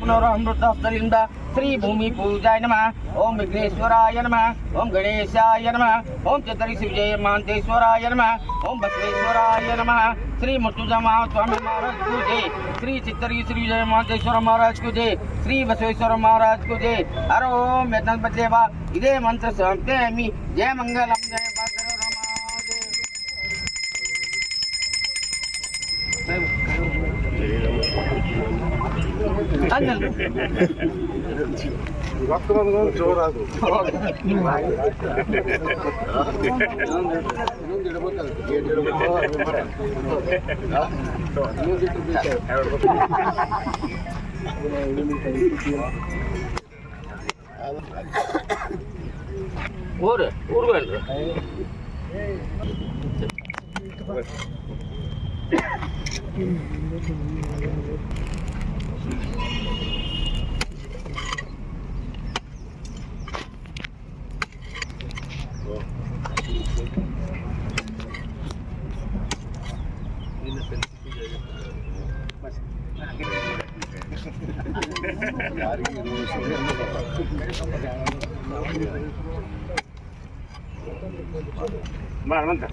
पुनरहमृतस्तलिन्द श्रीभूमिपूजाय नमः। ॐ विघ्नेश्वराय नमः। ॐ गणेशाय नमः। ॐ चतुर्शिवजय मान्तेश्वराय नमः। ॐ बसवेश्वराय नमः। श्री मुर्तुजा महास्वामी महाराज को जय। श्री चित्तरी श्री जय मान्तेश्वर महाराज को जय। श्री बसवेश्वर महाराज को जय। हर ओम वेतन बदलेवा इदे मंत्र सहते जय मंगल जय ஊரு ஊருக்கு வேண்டு Thank you. Bueno,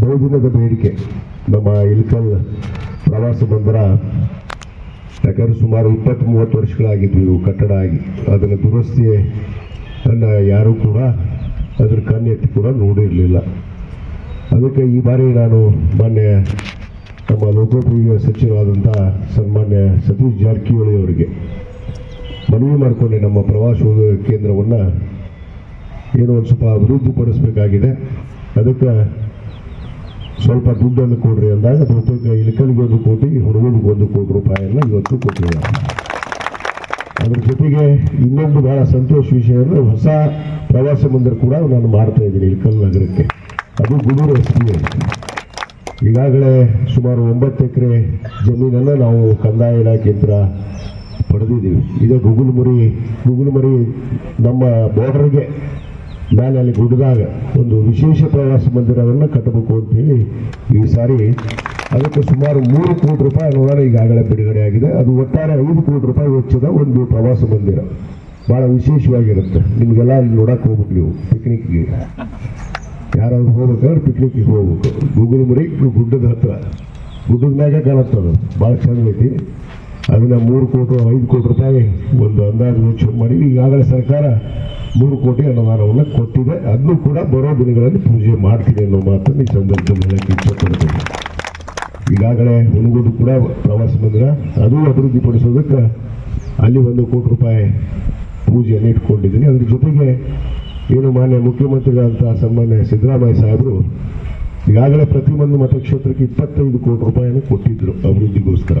ಬಹುದಿನದ ಬೇಡಿಕೆ ನಮ್ಮ ಇಲ್ಕಲ್ ಪ್ರವಾಸ ಬಂದರ ಯಾಕಂದ್ರೆ ಸುಮಾರು ಇಪ್ಪತ್ತು ಮೂವತ್ತು ವರ್ಷಗಳಾಗಿದ್ವು ಇವು ಕಟ್ಟಡ ಆಗಿ, ಅದನ್ನು ದುರಸ್ತಿ ಅನ್ನ ಯಾರೂ ಕೂಡ ಅದ್ರ ಕಣ್ಣೆತ್ತಿ ಕೂಡ ನೋಡಿರಲಿಲ್ಲ. ಅದಕ್ಕೆ ಈ ಬಾರಿ ನಾನು ಮೊನ್ನೆ ನಮ್ಮ ಲೋಕೋಪಯೋಗಿ ಸಚಿವರಾದಂಥ ಸನ್ಮಾನ್ಯ ಸತೀಶ್ ಜಾರಕಿಹೊಳಿ ಅವರಿಗೆ ಮನವಿ ಮಾಡಿಕೊಂಡೆ ನಮ್ಮ ಪ್ರವಾಸ ಕೇಂದ್ರವನ್ನು ಏನೋ ಒಂದು ಸ್ವಲ್ಪ ಅಭಿವೃದ್ಧಿಪಡಿಸಬೇಕಾಗಿದೆ. ಅದಕ್ಕೆ ಸ್ವಲ್ಪ ದುಡ್ಡನ್ನು ಕೊಡ್ರಿ ಅಂದಾಗ ಬಹುತೇಕ ಇಳಕಲಿಗೆ ಒಂದು ಕೋಟಿ ಹುಡುಗನಿಗೆ ಒಂದು ಕೋಟಿ ರೂಪಾಯಿಯನ್ನು ಇವತ್ತು ಕೊಟ್ಟಿದ್ದಾರೆ. ಅದ್ರ ಜೊತೆಗೆ ಇನ್ನೊಂದು ಬಹಳ ಸಂತೋಷ ವಿಷಯ ಅಂದರೆ ಹೊಸ ಪ್ರವಾಸ ಮಂದಿರ ಕೂಡ ನಾನು ಮಾಡ್ತಾ ಇದ್ದೀನಿ ಇಳಕಲ್ ನಗರಕ್ಕೆ. ಅದು ಗುಡೂರು ಪಿ ಈಗಾಗಲೇ ಸುಮಾರು ಒಂಬತ್ತು ಎಕರೆ ಜಮೀನನ್ನು ನಾವು ಕಂದಾಯ ಇಲಾಖೆ ಇಲಾಖೆಯಿಂದ ಪಡೆದಿದ್ದೀವಿ. ಈಗ ಗುಗುಲ್ಮುರಿ ಗುಗುಲ್ಮುರಿ ನಮ್ಮ ಬಾರ್ಡರ್ಗೆ ಮೇಲೆ ಅಲ್ಲಿ ಗುಡ್ಡದಾಗ ಒಂದು ವಿಶೇಷ ಪ್ರವಾಸ ಮಂದಿರವನ್ನು ಕಟ್ಟಬೇಕು ಅಂತೇಳಿ ಈ ಸಾರಿ ಅದಕ್ಕೆ ಸುಮಾರು ಮೂರು ಕೋಟಿ ರೂಪಾಯಿ ಅನುದಾನ ಈಗಾಗಲೇ ಬಿಡುಗಡೆ ಆಗಿದೆ. ಅದು ಒಟ್ಟಾರೆ ಐದು ಕೋಟಿ ರೂಪಾಯಿ ವೆಚ್ಚದ ಒಂದು ಪ್ರವಾಸ ಮಂದಿರ. ಭಾಳ ವಿಶೇಷವಾಗಿರುತ್ತೆ. ನಿಮಗೆಲ್ಲ ಅಲ್ಲಿ ನೋಡಕ್ಕೆ ಹೋಗ್ಬೇಕು ನೀವು ಪಿಕ್ನಿಕ್ಗೆ ಯಾರಾದ್ರು ಹೋಗ್ಬೇಕಾದ್ರೆ ಪಿಕ್ನಿಕ್ಗೆ ಹೋಗ್ಬೇಕು. ಗೂಗಲ್ ಮುರಿ ಗುಡ್ಡದ ಹತ್ರ. ಗುಡ್ಡದ ಮ್ಯಾಗ ಅದು. ಭಾಳ ಚೆಂದ ಐತಿ. ಅದನ್ನ ಮೂರು ಕೋಟಿ, ಐದು ಕೋಟಿ ರೂಪಾಯಿ ಒಂದು ಅಂದಾಜು ವೆಚ್ಚ ಮಾಡಿ ಈಗಾಗಲೇ ಸರ್ಕಾರ ಮೂರು ಕೋಟಿ ಅನುದಾನವನ್ನು ಕೊಟ್ಟಿದೆ. ಅದನ್ನು ಕೂಡ ಬರೋ ದಿನಗಳಲ್ಲಿ ಪೂಜೆ ಮಾಡ್ತೀನಿ ಅನ್ನೋ ಮಾತನ್ನು ಈ ಸಂದರ್ಭದಲ್ಲಿ ಹೇಳಕ್ಕೆ ಇಷ್ಟಪಡ್ತೀನಿ. ಈಗಾಗಲೇ ಹುಣಗೋದು ಕೂಡ ಪ್ರವಾಸ ಮಂದಿರ ಅದು ಅಭಿವೃದ್ಧಿಪಡಿಸೋದಕ್ಕೆ ಅಲ್ಲಿ ಒಂದು ಕೋಟಿ ರೂಪಾಯಿ ಪೂಜೆಯನ್ನು ಇಟ್ಕೊಂಡಿದ್ದೀನಿ ಅದ್ರ ಜೊತೆಗೆ ಏನು ಮಾನ್ಯ ಮುಖ್ಯಮಂತ್ರಿಗಳಂತಹ ಸನ್ಮಾನ್ಯ ಸಿದ್ದರಾಮಯ್ಯ ಸಾಹೇಬರು ಈಗಾಗಲೇ ಪ್ರತಿಯೊಂದು ಮತಕ್ಷೇತ್ರಕ್ಕೆ ಇಪ್ಪತ್ತೈದು ಕೋಟಿ ರೂಪಾಯಿಯನ್ನು ಕೊಟ್ಟಿದ್ದರು ಅಭಿವೃದ್ಧಿಗೋಸ್ಕರ.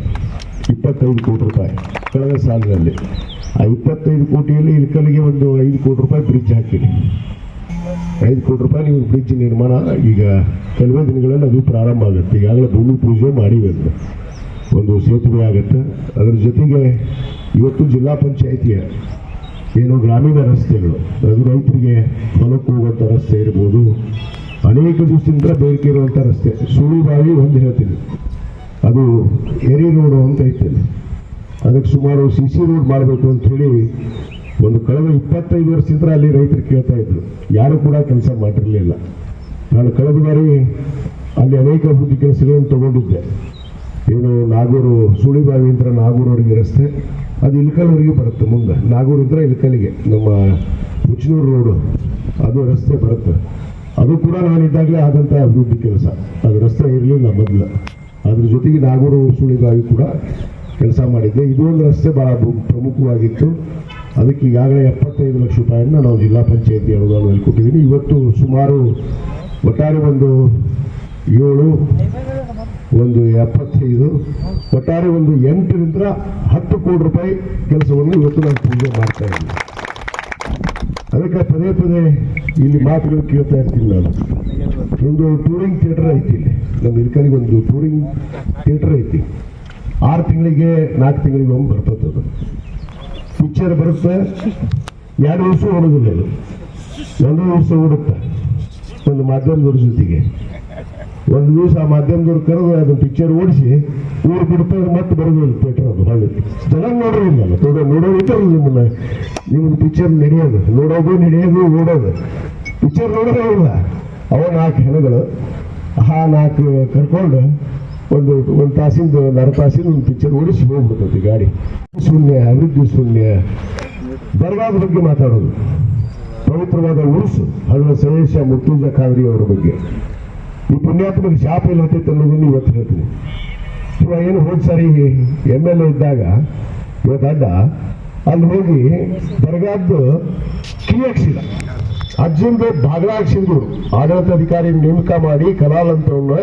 ಇಪ್ಪತ್ತೈದು ಕೋಟಿ ರೂಪಾಯಿ ಕಳೆದ ಸಾಲಿನಲ್ಲಿ. ಆ ಇಪ್ಪತ್ತೈದು ಕೋಟಿಯಲ್ಲಿ ಇಲ್ಕಲ್ಲಿಗೆ ಒಂದು ಐದು ಕೋಟಿ ರೂಪಾಯಿ ಬ್ರಿಡ್ಜ್ ಹಾಕಿರಿ ಐದು ಕೋಟಿ ರೂಪಾಯಿ ನೀವು ಬ್ರಿಡ್ಜ್ ನಿರ್ಮಾಣ ಈಗ ಕೆಲವೇ ದಿನಗಳಲ್ಲಿ ಅದು ಪ್ರಾರಂಭ ಆಗುತ್ತೆ. ಈಗಾಗಲೇ ಭೂಮಿ ಪೂಜೆ ಮಾಡಿವೆ ಅದನ್ನ ಒಂದು ಸೇತುವೆ ಆಗುತ್ತೆ. ಅದರ ಜೊತೆಗೆ ಇವತ್ತು ಜಿಲ್ಲಾ ಪಂಚಾಯಿತಿಯ ಏನು ಗ್ರಾಮೀಣ ರಸ್ತೆಗಳು. ಅದು ರೈತರಿಗೆ ಹೊಲಕ್ಕೆ ಹೋಗುವಂಥ ರಸ್ತೆ ಇರ್ಬೋದು. ಅನೇಕ ದಿವಸದಿಂದ ಬೇಡಿಕೆ ಇರುವಂಥ ರಸ್ತೆ. ಸುಳಿಬಾವಿ ಒಂದು ಹೇಳ್ತೀನಿ. ಅದು ಎರಿ ರೋಡು ಅಂತ ಐತೆ ಅದಕ್ಕೆ ಸುಮಾರು ಸಿ ಸಿ ರೋಡ್ ಮಾಡಬೇಕು ಅಂತ ಹೇಳಿ ಒಂದು ಕಳೆದ ಇಪ್ಪತ್ತೈದು ವರ್ಷದಿಂದ ಅಲ್ಲಿ ರೈತರು ಕೇಳ್ತಾ ಇದ್ರು. ಯಾರು ಕೂಡ ಕೆಲಸ ಮಾಡಿರಲಿಲ್ಲ. ನಾನು ಕಳೆದ ಬಾರಿ ಅಲ್ಲಿ ಅನೇಕ ಅಭಿವೃದ್ಧಿ ಕೆಲಸಗಳನ್ನು ತಗೊಂಡಿದ್ದೆ. ಏನು ನಾಗೂರು ಸುಳಿಬಾವಿಯಿಂದ ನಾಗೂರವರೆಗೆ ರಸ್ತೆ, ಅದು ಇಲ್ಕಲ್ವರೆಗೆ ಬರುತ್ತೆ ಮುಂದೆ. ನಾಗೂರಿಂದ ಇಲ್ಕಲಿಗೆ ನಮ್ಮ ಮುಚ್ಚನೂರು ರೋಡು ಅದು ರಸ್ತೆ ಬರುತ್ತೆ. ಅದು ಕೂಡ ನಾನಿದ್ದಾಗಲೇ ಆದಂಥ ಅಭಿವೃದ್ಧಿ ಕೆಲಸ. ಅದು ರಸ್ತೆ ಇರಲಿಲ್ಲ ಮೊದಲು. ಅದ್ರ ಜೊತೆಗೆ ನಾಗೂರು ಸುಳಿಬಾವಿ ಕೂಡ ಕೆಲಸ ಮಾಡಿದ್ದೆ. ಇದು ಒಂದು ರಸ್ತೆ ಭಾಳ ಪ್ರಮುಖವಾಗಿತ್ತು. ಅದಕ್ಕೆ ಈಗಾಗಲೇ ಎಪ್ಪತ್ತೈದು ಲಕ್ಷ ರೂಪಾಯಿಯನ್ನು ನಾವು ಜಿಲ್ಲಾ ಪಂಚಾಯತಿ ಅನುದಾನದಲ್ಲಿ ಕೊಟ್ಟಿದ್ದೀನಿ ಇವತ್ತು ಸುಮಾರು ಒಟ್ಟಾರೆ ಒಂದು ಏಳು, ಒಂದು ಎಪ್ಪತ್ತೈದು, ಒಟ್ಟಾರೆ ಒಂದು ಎಂಟರಿಂದ ಹತ್ತು ಕೋಟಿ ರೂಪಾಯಿ ಕೆಲಸವನ್ನು ಇವತ್ತು ನಾನು ಪೂಜೆ ಮಾಡ್ತಾ ಇದ್ದೀನಿ ಅದಕ್ಕೆ ಪದೇ ಪದೇ ಇಲ್ಲಿ ಮಾತುಗಳು ಕೇಳ್ತಾ ಇರ್ತೀನಿ ನಾನು. ಒಂದು ಟೂರಿಂಗ್ ಥಿಯೇಟರ್ ಐತಿ ನಮ್ಮ ಇಲ್ಕರಿಗೆ ಒಂದು ಟೂರಿಂಗ್ ಥಿಯೇಟರ್ ಐತಿ. ಆರು ತಿಂಗಳಿಗೆ, ನಾಲ್ಕು ತಿಂಗಳಿಗೆ ಒಮ್ಮೆ ಬರ್ತದೆ ಅದು. ಪಿಕ್ಚರ್ ಬರುತ್ತೆ. ಎರಡು ವರ್ಷ ಓಡೋದಿಲ್ಲ ಅದು. ಒಂದು ವರ್ಷ ಓಡುತ್ತೆ. ಒಂದು ಮಾಧ್ಯಮದವ್ರ ಜೊತೆಗೆ. ಒಂದು ದಿವಸ ಆ ಮಾಧ್ಯಮದವ್ರು ಕರೆದು ಅದನ್ನ ಪಿಕ್ಚರ್ ಓಡಿಸಿ ಊರು ಬಿಡ್ತಾರೆ ಮತ್ತೆ ಬರೋದಿಲ್ಲ ಥಿಯೇಟರ್ ಅದು ಹಳ್ಳಿ ಜನ ನೋಡೋದಿಲ್ಲ ನೋಡೋ ನೋಡೋದಿಲ್ಲ ನಿಮ್ಮನ್ನ ನಿಮ್ಮದು ಪಿಕ್ಚರ್ ನಡೆಯೋದು. ನೋಡೋದು ನಡೆಯೋದು, ಓಡೋದು. ಪಿಕ್ಚರ್ ನೋಡೋದೇ ಇಲ್ಲ. ಅವ ನಾಲ್ಕು ಹೆಣಗಳು, ಆ ನಾಲ್ಕು ಕರ್ಕೊಂಡು ಒಂದು ಒಂದು ತಾಸಿಂದ ಒಂದು ಅರ್ಧ ತಾಸಿಂದ ಒಂದು ಪಿಕ್ಚರ್ ಓಡಿಸಿ ಹೋಗ್ಬಿಡ್ತೈತಿ ಗಾಡಿ. ಶೂನ್ಯ ಅಭಿವೃದ್ಧಿ ಶೂನ್ಯ. ಬರಗಾದ ಬಗ್ಗೆ ಮಾತಾಡೋದು. ಪವಿತ್ರವಾದ ಉರುಸು, ಹಳ್ಳ ಸದೇಶ ಮುತ್ತುಂಜ ಖಾದ್ರಿ ಅವರ ಬಗ್ಗೆ. ಈ ಪುಣ್ಯಾತ್ಮಕ ಶಾಪ ಎಲ್ಲ ಹತ್ತೈತೆ ಅನ್ನೋದನ್ನು ಇವತ್ತು ಹೇಳ್ತೀನಿ. ಇವಾಗ ಏನು ಹೋದ್ ಸಾರಿ ಎಂ ಎಲ್ ಎ ಇದ್ದಾಗ ಇವತ್ತು ಅಡ್ಡ ಅಲ್ಲಿ ಹೋಗಿ ಬರಗಾದ್ದು ಕೀ ಹಾಕ್ಸಿಲ್ಲ ಅರ್ಜುನ್ದು ಬಾಗ್ಲ ಹಾಕ್ಸಿದ್ರು ಆಡಳಿತಾಧಿಕಾರಿ ನೇಮಕ ಮಾಡಿ ಕಲಾಲ್ ಅಂತವನ್ನ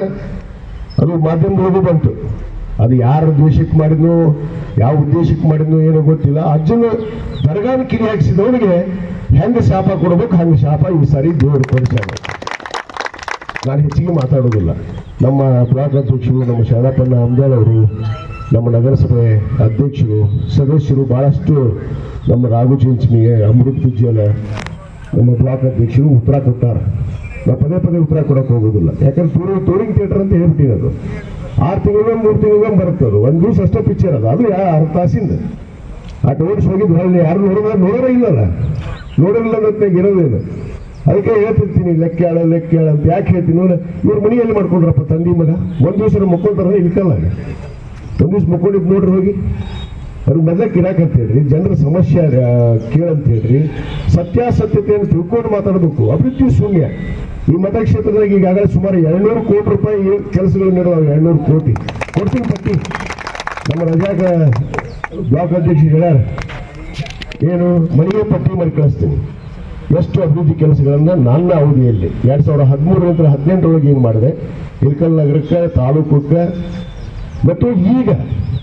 ಅದು ಮಾಧ್ಯಮದೊಳಗೂ ಬಂತು. ಅದು ಯಾರ ಉದ್ದೇಶಕ್ಕೆ ಮಾಡಿದ್ನೋ, ಯಾವ ಉದ್ದೇಶಕ್ಕೆ ಮಾಡಿದ್ನೋ ಏನೋ ಗೊತ್ತಿಲ್ಲ. ಅಜ್ಜನ ದರ್ಗಾನ ಕಿರಿ ಹಾಕಿಸಿದವನಿಗೆ ಹೆಂಗೆ ಶಾಪ ಕೊಡ್ಬೇಕು, ಹಂಗೆ ಶಾಪ ಈ ಸಾರಿ ದೇವರು ಕೊಡಿಸ್ಯಾರ. ನಾನು ಹೆಚ್ಚಿಗೆ ಮಾತಾಡೋದಿಲ್ಲ. ನಮ್ಮ ಬ್ಲಾಕ್ ಅಧ್ಯಕ್ಷರು, ನಮ್ಮ ಶರಣಪ್ಪಣ್ಣ ಅಂದಾಳ್ ಅವರು, ನಮ್ಮ ನಗರಸಭೆ ಅಧ್ಯಕ್ಷರು, ಸದಸ್ಯರು ಬಹಳಷ್ಟು ನಮ್ಮ ರಾಘು ಚಿಂಚಣಿಗೆ ಅಮೃತ್ ಪೂಜ್ಯನ ನಮ್ಮ ಬ್ಲಾಕ್ ಅಧ್ಯಕ್ಷರು ಉತ್ತರ ಕೊಟ್ಟಾರ. ನಾ ಪದೇ ಪದೇ ಉತ್ತರ ಕೊಡಕ್ಕೆ ಹೋಗೋದಿಲ್ಲ. ಯಾಕಂದ್ರೆ ಟೂರಿಂಗ್ ಟೂರಿಂಗ್ ಥಿಯೇಟರ್ ಅಂತ ಹೇಳ್ಬಿಟ್ಟಿದೆ ಅದು. ಆರು ತಿಂಗಳಿಗೆ ಮೂರು ತಿಂಗಳಿಗೆ ಬರುತ್ತೆ ಅದು. ಒಂದು ದಿವಸ ಅಷ್ಟೇ ಪಿಕ್ಚರ್ ಅದು. ಅದು ಯಾ ಅರ್ಧ ತಾಸಿಂದ ಆ ಟೋರ್ಸ್ ಹೋಗಿದ್ದು ಅಲ್ಲಿ ಯಾರು ನೋಡಿದ್ರೆ ನೋಡೋರೇ ಇಲ್ಲಲ್ಲ. ನೋಡೋರಿಲ್ಲ ಇರೋದೇ ಇರೋದೇನು ಅದಕ್ಕೆ ಹೇಳ್ತಿರ್ತೀನಿ, ಲೆಕ್ಕ ಹೇಳ ಲೆಕ್ಕ ಹೇಳ ಅಂತ. ಯಾಕೆ ಹೇಳ್ತೀನಿ ನೋಡಿ ಇವ್ರ ಮನೆಯಲ್ಲಿ ಮಾಡ್ಕೊಂಡ್ರಪ್ಪ ತಂದಿ ಮಗ. ಒಂದು ದಿವಸ ಮುಕ್ಕೊಂತಾರ ಇಲ್ಕಲ್ಲ ಒಂದು ದಿವಸ ಮುಕ್ಕೊಂಡಿದ್ದು ನೋಡ್ರಿ ಹೋಗಿ. ಅವ್ರಿಗೆ ಮೊದಲಕ್ಕೆ ಅಂತ ಹೇಳ್ರಿ. ಜನರ ಸಮಸ್ಯೆ ಕೇಳಂತ ಹೇಳ್ರಿ. ಸತ್ಯಾಸತ್ಯತೆಯನ್ನು ತಿಳ್ಕೊಂಡು ಮಾತಾಡಬೇಕು. ಅಭಿವೃದ್ಧಿ ಶೂನ್ಯ. ಈ ಮತಕ್ಷೇತ್ರದಾಗ ಈಗಾಗಲೇ ಸುಮಾರು ಎರಡ್ನೂರು ಕೋಟಿ ರೂಪಾಯಿ ಕೆಲಸಗಳು ನೀಡುವಾಗ ಎರಡ್ನೂರು ಕೋಟಿ. ಕೊಡ್ತೀನಿ ಪಟ್ಟಿ. ನಮ್ಮ ರಜಾಕ ಬ್ಲಾಕ್ ಅಧ್ಯಕ್ಷ ಹೇಳ್ಯಾರ. ಏನು ಮನೆಗೆ ಪಟ್ಟಿ ಮಾಡಿ ಕಳಿಸ್ತೀನಿ. ಎಷ್ಟು ಅಭಿವೃದ್ಧಿ ಕೆಲಸಗಳನ್ನು ನನ್ನ ಅವಧಿಯಲ್ಲಿ ಎರಡು ಸಾವಿರದ ಹದಿಮೂರರಿಂದ ಹದಿನೆಂಟರೊಳಗೆ ಏನು ಮಾಡಿದೆ? ಇಲ್ಕಲ್ ನಗರಕ್ಕೆ ತಾಲೂಕಕ್ಕೆ ಮತ್ತು ಈಗ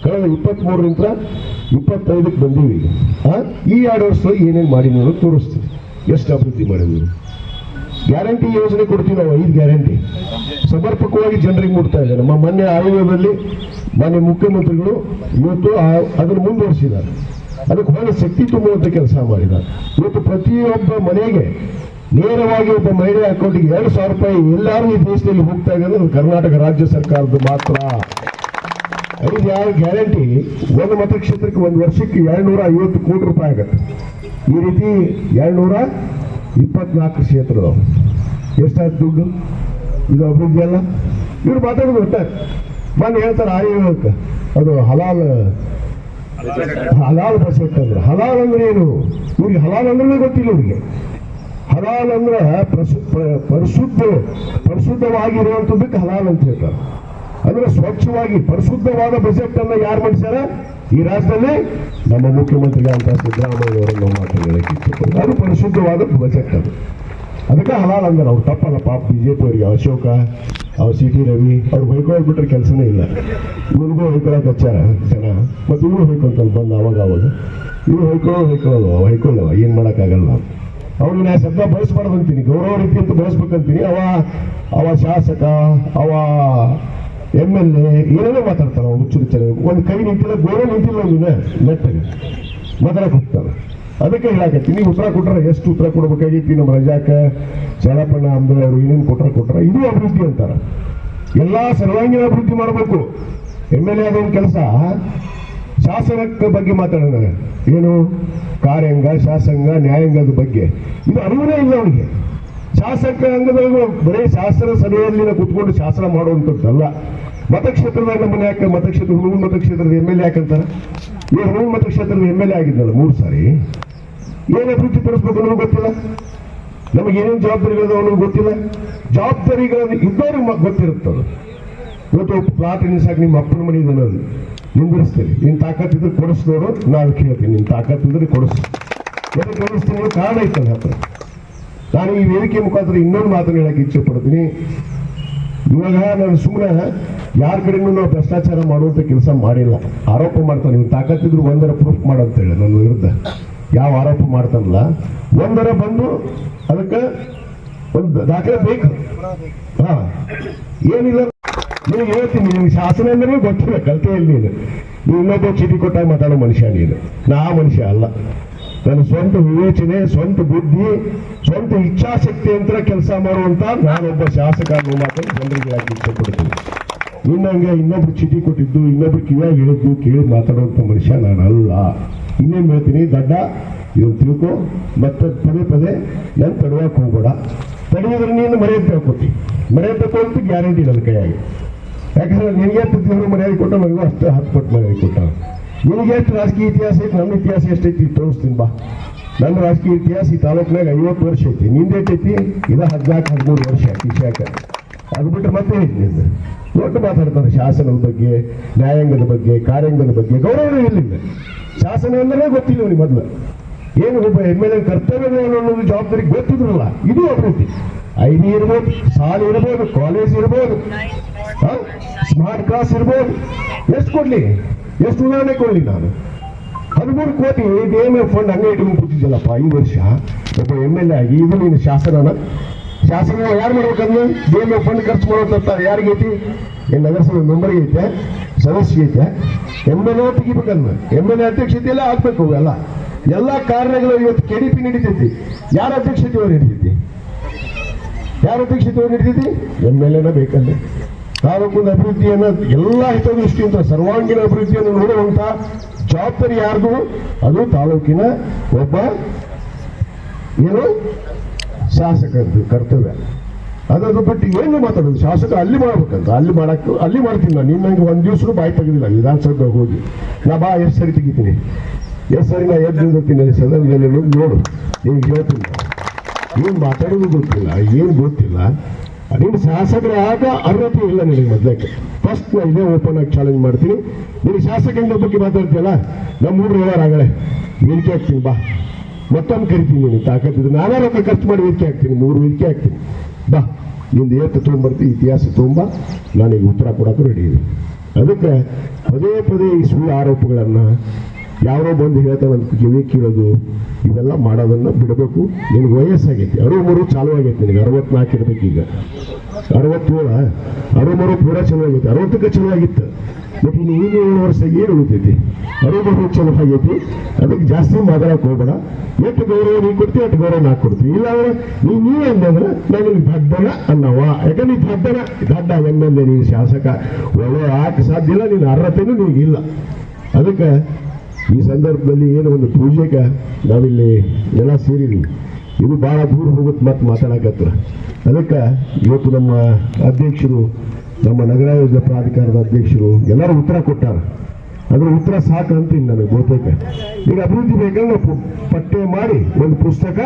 ಕಳೆದ ಇಪ್ಪತ್ತ್ಮೂರರಿಂದ ಇಪ್ಪತ್ತೈದಕ್ಕೆ ಬಂದೀವಿ ಈ ಎರಡು ವರ್ಷ ಏನೇನು ಮಾಡಿ ನೀವು ತೋರಿಸ್ತೀನಿ. ಎಷ್ಟು ಅಭಿವೃದ್ಧಿ ಮಾಡಿದ್ವಿ ಗ್ಯಾರಂಟಿ ಯೋಜನೆ ಕೊಡ್ತೀವಿ ನಾವು, ಐದು ಗ್ಯಾರಂಟಿ. ಸಮರ್ಪಕವಾಗಿ ಜನರಿಗೆ ಮುಟ್ತಾ ಇದೆ. ನಮ್ಮ ಮೊನ್ನೆ ಆಯೋಗದಲ್ಲಿ ಮಾನ್ಯ ಮುಖ್ಯಮಂತ್ರಿಗಳು ಇವತ್ತು ಅದನ್ನು ಮುಂದುವರಿಸಿದ್ದಾರೆ. ಅದಕ್ಕೆ ಬಹಳ ಶಕ್ತಿ ತುಂಬುವಂಥ ಕೆಲಸ ಮಾಡಿದ್ದಾರೆ. ಇವತ್ತು ಪ್ರತಿಯೊಬ್ಬ ಮನೆಗೆ ನೇರವಾಗಿ ಒಬ್ಬ ಮಹಿಳೆ ಅಕೌಂಟಿಗೆ ಎರಡು ಸಾವಿರ ರೂಪಾಯಿ ಎಲ್ಲರೂ ಈ ದೇಶದಲ್ಲಿ ಹೋಗ್ತಾ ಇದೆ ಅಂದ್ರೆ ಅದು ಕರ್ನಾಟಕ ರಾಜ್ಯ ಸರ್ಕಾರದ್ದು ಮಾತ್ರ. ಐದು ಯಾರು ಗ್ಯಾರಂಟಿ, ಒಂದು ಮತಕ್ಷೇತ್ರಕ್ಕೆ ಒಂದು ವರ್ಷಕ್ಕೆ ಎರಡ್ನೂರ ಐವತ್ತು ಕೋಟಿ ರೂಪಾಯಿ ಆಗುತ್ತೆ. ಈ ರೀತಿ ಎರಡ್ನೂರ ಇಪ್ಪತ್ನಾಲ್ಕು ಕ್ಷೇತ್ರದವು ಎಷ್ಟಾಯ್ತು ದುಡ್ಡು? ಇದು ಅಭಿವೃದ್ಧಿ ಅಲ್ಲ? ಇವ್ರು ಮಾತಾಡೋದು ಒಟ್ಟಾರೆ ಮೊನ್ನೆ ಹೇಳ್ತಾರೆ ಆಯೋಗಕ್ಕೆ ಅದು ಹಲಾಲ್ ಹಲಾಲ್ ಬಸ್ ಅಂದ್ರೆ. ಹಲಾಲ್ ಅಂದ್ರೆ ಏನು? ಇವ್ರಿಗೆ ಹಲಾಲ್ ಅಂದ್ರೆ ಗೊತ್ತಿಲ್ಲ ಇವ್ರಿಗೆ. ಹಲಾಲ್ ಅಂದ್ರೆ ಪರಿಶುದ್ಧ ಪರಿಶುದ್ಧವಾಗಿರುವಂಥದ್ದಕ್ಕೆ ಹಲಾಲ್ ಅಂತ ಹೇಳ್ತಾರೆ. ಅಂದ್ರೆ ಸ್ವಚ್ಛವಾಗಿ ಪರಿಶುದ್ಧವಾದ ಬಜೆಟ್ ಅನ್ನ ಯಾರು ಮಾಡಿಸ್ಯಾರ? ಈ ರಾಜ್ಯದಲ್ಲಿ ನಮ್ಮ ಮುಖ್ಯಮಂತ್ರಿ ಅಂತ ಸಿದ್ದರಾಮಯ್ಯ ಅವರನ್ನು ಮಾತು ಹೇಳಕ್ಕೆ ಇಚ್ಛೆಪಡ್ತೀನಿ. ಅದು ಪರಿಶುದ್ಧವಾದ ಬಜೆಟ್ ಅದು. ಅದಕ್ಕೆ ಹಲಾಲ್ ಅಂದ್ರೆ ಅವ್ರು ತಪ್ಪಲ್ಲ, ಪಾಪ ಬಿಜೆಪಿ ಅವರಿಗೆ ಅಶೋಕ, ಅವ್ರು ಸಿ ಟಿ ರವಿ, ಅವ್ರು ಹೊಯ್ಕೊಳ್ಬಿಟ್ರೆ ಕೆಲಸನೇ ಇಲ್ಲ. ಇವ್ರಿಗೂ ಹೊಯ್ಕೊಳಕ್ ಹಚ್ಚಾರ ಜನ. ಮತ್ತು ಇವ್ರು ಹೊಯ್ಕೊಂತಲ್ಲಿ ಬಂದು ಅವಾಗ ಅವಾಗ. ಇವ್ರು ಹೊಯ್ಕೊಳ್ಳೋದು ಹೊಯ್ಕೊಳ್ಳೋದು ಹೊಯ್ಕೊಳ್ಳವ ಏನು ಮಾಡೋಕ್ಕಾಗಲ್ಲ ಅವ್ರಿಗೆ ನಾ ಶಬ್ದ ಬಳಸ್ಬಾರ್ದು ಅಂತೀನಿ, ಗೌರವ ರೀತಿ ಅಂತ ಬಳಸ್ಬೇಕಂತೀನಿ ಅವ ಅವ ಶಾಸಕ, ಅವ ಎಂ ಎಲ್ ಎ ಏನೇನೋ ಮಾತಾಡ್ತಾರೆ ಹುಚ್ಚು ಒಂದು ಕೈ ನಿಂತಿಲ್ಲ ಗೋಡೆ ನಿಂತಿಲ್ಲ ಒಂದು ನೆಟ್ಟಗೆ ಮಾತಾಡಕ್ ಹೋಗ್ತಾರೆ. ಅದಕ್ಕೆ ಹೇಳಕತ್ತೀನಿ ಉತ್ತರ ಕೊಟ್ರೆ ಎಷ್ಟು ಉತ್ತರ ಕೊಡ್ಬೇಕಾಗೈತಿ ನಮ್ಮ ರಜಾಕ ಚಲಪಣ್ಣ ಅಂಬೆ ಅವರು ಏನೇನು ಕೊಟ್ರೆ ಕೊಟ್ರೆ ಇದು ಅಭಿವೃದ್ಧಿ ಅಂತಾರೆ. ಎಲ್ಲಾ ಸರ್ವಾಂಗೀಣ ಅಭಿವೃದ್ಧಿ ಮಾಡಬೇಕು. ಎಂ ಎಲ್ ಎ ಆದ ಕೆಲಸ ಶಾಸನಕ್ಕೆ ಬಗ್ಗೆ ಮಾತಾಡೋಣ ಏನು? ಕಾರ್ಯಾಂಗ, ಶಾಸಂಗ, ನ್ಯಾಯಾಂಗದ ಬಗ್ಗೆ. ಇದು ಅನುಭವನೇ ಇಲ್ಲ ಅವನಿಗೆ. ಶಾಸಕ ಅಂಗದೊಳಗೆ ಬರೀ ಶಾಸನ ಸಭೆಯಲ್ಲಿ ಕುತ್ಕೊಂಡು ಶಾಸನ ಮಾಡುವಂಥದ್ದಲ್ಲ. ಮತಕ್ಷೇತ್ರದಾಗ ನಮ್ಮನ್ನು ಯಾಕೆ, ಮತಕ್ಷೇತ್ರ ಹುಣ್ಣು ಮತಕ್ಷೇತ್ರದ ಎಂ ಎಲ್ ಎ ಯಾಕಂತಾರೆ ಈ ಹುಣ್ಣು ಮತಕ್ಷೇತ್ರದ ಎಂ ಎಲ್ ಎ ಆಗಿದ್ದಲ್ಲ, ಮೂರು ಸಾರಿ. ಏನು ಅಭಿವೃದ್ಧಿ ಪಡಿಸ್ಬೇಕು ಅನ್ನೋದು ಗೊತ್ತಿಲ್ಲ. ನಮಗೆ ಏನೇನು ಜವಾಬ್ದಾರಿಗಳಿದಾವೆ ಅನ್ನೋದು ಗೊತ್ತಿಲ್ಲ. ಜವಾಬ್ದಾರಿಗಳನ್ನು ಇದ್ದವ್ರಿಗೆ ಗೊತ್ತಿರುತ್ತದು ಇವತ್ತು ಪ್ಲಾಟ್ ನಿಲ್ಸಾಕ ನಿಮ್ಮ ಅಪ್ಪನ ಮನೆ ಇದೆ ಅನ್ನೋದು. ನಿನ್ನ ತಾಕತ್ ತಾಕತ್ತಿದ್ರೆ ಕೊಡಿಸ್ದೋರು ನಾನು ಕೇಳ್ತೀನಿ. ನಿನ್ನ ತಾಕತ್ತಿದ್ರೆ ಕೊಡಿಸ್. ಎದಕ್ಕೆ ಕೊಡಿಸ್ತೀನಿ ಅನ್ನೋ ಕಾರಣ ಇತ್ತಲ್ಲ ಹತ್ರ. ನಾನು ಈ ವೇದಿಕೆ ಮುಖಾಂತರ ಇನ್ನೊಂದು ಮಾತನ್ನು ಹೇಳಕ್ಕೆ ಇಚ್ಛೆ ಪಡ್ತೀನಿ. ಇವಾಗ ನಾನು ಸುಮ್ಮನೆ ಯಾರ ಕಡೆನೂ ನಾವು ಭ್ರಷ್ಟಾಚಾರ ಮಾಡುವಂಥ ಕೆಲಸ ಮಾಡಿಲ್ಲ. ಆರೋಪ ಮಾಡ್ತಾನೆ. ನೀವು ತಾಕತ್ತಿದ್ರು ಒಂದರ ಪ್ರೂಫ್ ಮಾಡಂತ ಹೇಳಿ ನನ್ನ ವಿರುದ್ಧ. ಯಾವ ಆರೋಪ ಮಾಡ್ತಾನಲ್ಲ? ಒಂದರ ಬಂದು ಅದಕ್ಕೆ ಒಂದು ದಾಖಲೆ ಬೇಕು. ಹಾ. ಏನಿಲ್ಲ. ನೀವು ಹೇಳ್ತೀನಿ. ನಿಮ್ಗೆ ಶಾಸನ ಅಂದ್ರೆ ಗೊತ್ತಿಲ್ಲ. ಕಲ್ತೆಯಲ್ಲಿ ನೀನು. ನೀನು ಇನ್ನೊಬ್ಬ ಚೀಟಿ ಕೊಟ್ಟಾಗ ಮಾತಾಡೋ ಮನುಷ್ಯ ನೀನು. ನಾ ಮನುಷ್ಯ ಅಲ್ಲ. ನನ್ನ ಸ್ವಂತ ವಿವೇಚನೆ, ಸ್ವಂತ ಬುದ್ಧಿ, ಸ್ವಂತ ಇಚ್ಛಾಶಕ್ತಿ ಅಂತ ಕೆಲಸ ಮಾಡುವಂತ ನಾನೊಬ್ಬ ಶಾಸಕ ಅನ್ನೋ ಮಾತನ್ನು ಜನರಿಗೆ ಇಷ್ಟಪಡ್ತೀನಿ. ಇನ್ನಂಗೆ ಇನ್ನೊಬ್ರು ಚೀಟಿ ಕೊಟ್ಟಿದ್ದು, ಇನ್ನೊಬ್ರು ಕಿವಿಯಾಗಿ ಹೇಳಿದ್ದು, ಕೇಳಿ ಮಾತಾಡುವಂಥ ಮನುಷ್ಯ ನಾನು ಅಲ್ಲ ಇನ್ನೇನು ಹೇಳ್ತೀನಿ, ದಡ್ಡ ಇದನ್ನು ತಿಳ್ಕೊ. ಮತ್ತೆ ಪದೇ ಪದೇ ನಾನು ತಡವಾಕ್ ಹೋಗ್ಬೇಡ. ತಡೆಯೋದ್ರೆ ನೀನು ಮರ್ಯಾದೆ ತಿಳ್ಕೊತಿ. ಮರ್ಯಾದೆ ತಗೊಂಡು ಗ್ಯಾರಂಟಿ ನನ್ನ ಕೈಯಾಗಿ. ಯಾಕಂದ್ರೆ ನಿನಗೆ ದೇವರು ಮರ್ಯಾದೆ ಕೊಟ್ಟ ನನಗೂ ಅಷ್ಟು ಹತ್ತು ಪಟ್ಟು ಮರ್ಯಾದೆ ಕೊಟ್ಟ ನಿನಗೆ ಎಷ್ಟು ರಾಜಕೀಯ ಇತಿಹಾಸ ಐತಿ ನಮ್ಮ ಇತಿಹಾಸ ಎಷ್ಟೈತಿ ತೋರಿಸ್ತೀನಿ ಬಾ. ನನ್ನ ರಾಜಕೀಯ ಇತಿಹಾಸ ಈ ತಾಲೂಕಿನಾಗ ಐವತ್ತು ವರ್ಷ ಐತಿ. ನಿಂದೇಟೈತಿ ಇದು ಹದಿನಾಲ್ಕು, ಹದಿಮೂರು ವರ್ಷ ಕಿಶಾಕ ಅದು ಬಿಟ್ಟು ಮತ್ತೆ ದೊಡ್ಡ ಮಾತಾಡ್ತಾರೆ ಶಾಸನದ ಬಗ್ಗೆ, ನ್ಯಾಯಾಂಗದ ಬಗ್ಗೆ, ಕಾರ್ಯಾಂಗದ ಬಗ್ಗೆ ಗೌರವ ಇರಲಿಲ್ಲ ಶಾಸನ ಅಂದ್ರೆ ಗೊತ್ತಿಲ್ಲ ಅವನಿಗೆ ಮೊದಲು. ಏನು ಒಬ್ಬ ಎಂ ಎಲ್ ಎ ಕರ್ತವ್ಯ ಅನ್ನೋದು ಜವಾಬ್ದಾರಿ ಗೊತ್ತಿದ್ರಲ್ಲ, ಇದು ಅಭಿವೃದ್ಧಿ. ಐಡಿ ಇರ್ಬೋದು, ಸಾಲ ಇರ್ಬೋದು ಕಾಲೇಜ್ ಇರ್ಬೋದು ಸ್ಮಾರ್ಟ್ ಕ್ಲಾಸ್ ಇರ್ಬೋದು. ಎಷ್ಟು ಕೊಡ್ಲಿ? ಎಷ್ಟು ಉದಾಹರಣೆ ಕೊಡ್ಲಿ ನಾನು? ಹದಿಮೂರು ಕೋಟಿ ಡಿ ಎಂ ಎಫ್ ಫಂಡ್ ಹಂಗೆ ಇಟ್ಕೊಂಡು ಕೂತಿದ್ದಲ್ಲಪ್ಪ ಈ ವರ್ಷ ಒಬ್ಬ ಎಂ ಎಲ್ ಎ ಆಗಿ, ಇದು ನೀನು ಶಾಸನನ? ಶಾಸನ ಯಾರು ಮಾಡ್ಬೇಕಂದ್ರೆ ಎಫ್ ಫಂಡ್ ಖರ್ಚು ಮಾಡೋದಂತ ಯಾರಿಗೈತಿ ಏನು ನಗರಸಭೆ ಮೆಂಬರ್ಗೆ ಐತೆ ಸದಸ್ಯ ಐತೆ. ಎಂ ಎಲ್ ಎ ತೆಗಿಬೇಕನ್ನ ಎಂ ಎಲ್ ಎ ಅಧ್ಯಕ್ಷತೆಯಲ್ಲೇ ಆಗ್ಬೇಕು ಎಲ್ಲ ಎಲ್ಲ ಕಾರ್ಯಗಳು ಇವತ್ತು ಕೆ ಡಿ ಪಿ ನಡೀತೈತಿ. ಯಾರ ಅಧ್ಯಕ್ಷತೆ ಅವ್ರು ನಡೀತೈತಿ? ಯಾರ ಅಧ್ಯಕ್ಷತೆ ಅವ್ರು ನಡೀತೈತಿ? ಎಂ ಎಲ್ ಎನ ಬೇಕಲ್ಲಿ ತಾಲೂಕಿನ ಅಭಿವೃದ್ಧಿಯನ್ನು ಎಲ್ಲ ಹಿತದೃಷ್ಟಿಯಿಂದ, ಸರ್ವಾಂಗೀಣ ಅಭಿವೃದ್ಧಿಯನ್ನು ನೋಡುವಂತ ಜವಾಬ್ದಾರಿ ಯಾರ್ದು? ಅದು ತಾಲೂಕಿನ ಒಬ್ಬ, ಏನು? ಶಾಸಕರದ್ದು ಕರ್ತವ್ಯ. ಅದನ್ನು ಬಟ್ ಏನು ಮಾತಾಡೋದು? ಶಾಸಕ ಅಲ್ಲಿ ಮಾಡ್ಬೇಕಂತ. ಅಲ್ಲಿ ಮಾಡಕ್ಕೆ ಅಲ್ಲಿ ಮಾಡ್ತೀನಿ ನಾನು. ನಿನ್ನಂಗೆ ಒಂದು ದಿವಸ ಬಾಯಿ ತೆಗೆದಿಲ್ಲ. ವಿಧಾನಸೌಧ ಹೋಗಿ. ನಾ ಬಾ, ಎಷ್ಟು ಸರಿ ತೆಗಿತೀನಿ? ಎಷ್ಟು ಸರಿ ನಾ ಎಷ್ಟು ದಿನ ಸದನದಲ್ಲಿ ನೋಡು. ನಿಮ್ಗೆ ಹೇಳ್ತೀನಿ. ಏನು ಮಾತಾಡೋದು ಗೊತ್ತಿಲ್ಲ. ಏನು ಗೊತ್ತಿಲ್ಲ? ನೀನು ಶಾಸಕರಾಗ ಅರ್ಹತೆ ಇಲ್ಲ ನಿನಗೆ ಮೊದಲಕ್ಕೆ. ಫಸ್ಟ್ ನಾ ಇದೇ ಓಪನ್ ಆಗಿ ಚಾಲೆಂಜ್ ಮಾಡ್ತೀನಿ. ನೀನು ಶಾಸಕನ ಬಗ್ಗೆ ಮಾತಾಡ್ತೀಯಲ್ಲ? ನಮ್ಮ ಹುಡುಗರು ಹೇಳೋರಾಗಳೆ ನೀನು ಹಾಕ್ತೀನಿ ಬಾ. ಮತ್ತೊಮ್ಮೆ ಕರಿತೀನಿ ನೀನು ತಾಕತ್ತಿದ್ರೆ ನಾನೇ ರೊಕ್ಕ ಖರ್ಚು ಮಾಡಿ ವೇದಿಕೆ ಹಾಕ್ತೀನಿ. ಮೂರು ವೇದಿಕೆ ಹಾಕ್ತೀನಿ. ಬಾ. ನಿಂದು ಏತು ತೊಗೊಂಬರ್ತಿ ಇತಿಹಾಸ ತುಂಬ ನಾನೀಗ ಉತ್ತರ ಕೊಡೋಕೆ ರೆಡಿ ಇದೆ ಅದಕ್ಕೆ ಪದೇ ಪದೇ ಈ ಸುಳ್ಳು ಆರೋಪಗಳನ್ನು ಯಾರೋ ಬಂದು ಹೇಳ್ತಾನಂತ ಕಿವಿ ಕೀಳೋದು ಇವೆಲ್ಲ ಮಾಡೋದನ್ನ ಬಿಡಬೇಕು. ನಿನಗೆ ವಯಸ್ಸಾಗೈತಿ. ಅರು ಚಾಲು ಆಗೈತಿ ನಿನಗೆ. ಅರವತ್ನಾಲ್ಕು ಇರ್ಬೇಕು ಈಗ. ಅರವತ್ತೇಳ? ಅರು ಮರು ಪೂರ ಚಲೋ ಅರವತ್ತಕ್ಕೆ ಚಲೋ ಬಟ್ ಇನ್ನು ಈಗ ಏಳು ವರ್ಷ ಏನು ಉಳಿತೈತಿ. ಅರು ಮರು ಚಲೋ ಆಗೈತಿ ಅದಕ್ಕೆ ಜಾಸ್ತಿ ಮಾತಾಡಕ್ಕೆ ಹೋಗ್ಬೇಡ. ಎಷ್ಟು ಗೌರವ ನೀ ಕೊಡ್ತೀವಿ ಅಷ್ಟು ಗೌರವ ನಾ ಕೊಡ್ತೀವಿ ಇಲ್ಲ ಅಂದ್ರೆ ನೀ ನೀವೇ ಅಂದಂದ್ರೆ ನಾನು ದಡ್ಡನ ಅನ್ನವ. ಯಾಕಂದ್ರೆ ನೀ ದಡ್ಡನ, ದಡ್ಡ ಎಲ್ ನೀನು ಶಾಸಕ. ಒಳ್ಳೆ ಆಕೆ ಸಾಧ್ಯ ಇಲ್ಲ, ನೀನು ಅರ್ಹತೆನೂ ನಿನಗಿಲ್ಲ. ಅದಕ್ಕೆ ಈ ಸಂದರ್ಭದಲ್ಲಿ ಏನು ಒಂದು ಪೂಜೆಗೆ ನಾವಿಲ್ಲಿ ಎಲ್ಲ ಸೇರಿದ್ವಿ. ಇದು ಭಾಳ ದೂರ ಹೋಗುತ್ತೆ ಮತ್ತೆ ಮಾತಾಡಕತ್ರ. ಅದಕ್ಕೆ ಇವತ್ತು ನಮ್ಮ ಅಧ್ಯಕ್ಷರು, ನಮ್ಮ ನಗರಾಯೋಜನೆ ಪ್ರಾಧಿಕಾರದ ಅಧ್ಯಕ್ಷರು ಎಲ್ಲರೂ ಉತ್ತರ ಕೊಟ್ಟಾರ. ಅದ್ರ ಉತ್ತರ ಸಾಕು ಅಂತೀನಿ ನನಗೆ ಬಹುತೇಕ. ಈಗ ಅಭಿವೃದ್ಧಿ ಬೇಕಂದ್ರೆ ನಾವು ಪು- ಪಠ್ಯ ಮಾಡಿ ಒಂದು ಪುಸ್ತಕ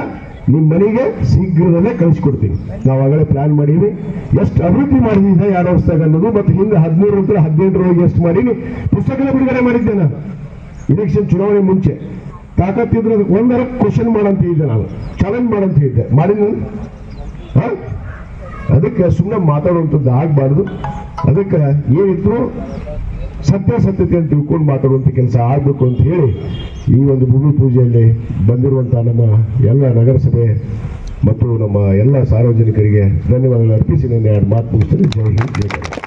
ನಿಮ್ಮ ಮನೆಗೆ ಶೀಘ್ರದಲ್ಲೇ ಕಳಿಸ್ಕೊಡ್ತೀನಿ. ನಾವು ಆಗಲೇ ಪ್ಲಾನ್ ಮಾಡೀವಿ ಎಷ್ಟು ಅಭಿವೃದ್ಧಿ ಮಾಡಿದ್ದೆ ಎರಡು ವರ್ಷದಾಗ ಅನ್ನೋದು, ಮತ್ತು ಹಿಂದೆ ಹದಿಮೂರರಿಂದ ಹದಿನೆಂಟರೊಳಗೆ ಎಷ್ಟು ಮಾಡೀನಿ, ಪುಸ್ತಕನ ಬಿಡುಗಡೆ ಮಾಡಿದ್ದೇನೆ ಇಲೆಕ್ಷನ್ ಚುನಾವಣೆ ಮುಂಚೆ. ತಾಕತ್ತಿದ್ರೆ ಅದಕ್ಕೆ ಒಂದರ ಕ್ವಶನ್ ಮಾಡಂತ ಇದ್ದೆ ನಾನು. ಚಾಲೆಂಜ್ ಮಾಡಂತ ಇದ್ದೆ. ಮಾಡಿದ ಅದಕ್ಕೆ ಸುಮ್ಮನೆ ಮಾತಾಡುವಂಥದ್ದು ಆಗಬಾರ್ದು. ಅದಕ್ಕೆ ಏನಿದ್ರು ಸತ್ಯಾಸತ್ಯತೆ ಅಂತ ತಿಳ್ಕೊಂಡು ಮಾತಾಡುವಂಥ ಕೆಲಸ ಆಗಬೇಕು ಅಂತ ಹೇಳಿ ಈ ಒಂದು ಭೂಮಿ ಪೂಜೆಯಲ್ಲಿ ಬಂದಿರುವಂಥ ನಮ್ಮ ಎಲ್ಲ ನಗರಸಭೆ ಮತ್ತು ನಮ್ಮ ಎಲ್ಲ ಸಾರ್ವಜನಿಕರಿಗೆ ಧನ್ಯವಾದಗಳು. ಅರ್ಪಿಸಿ ನಾನು ಎರಡು ಮಾತು ಮುಗಿಸ್ತೀನಿ. ಜೈ ಹಿಂದ್, ಜೈ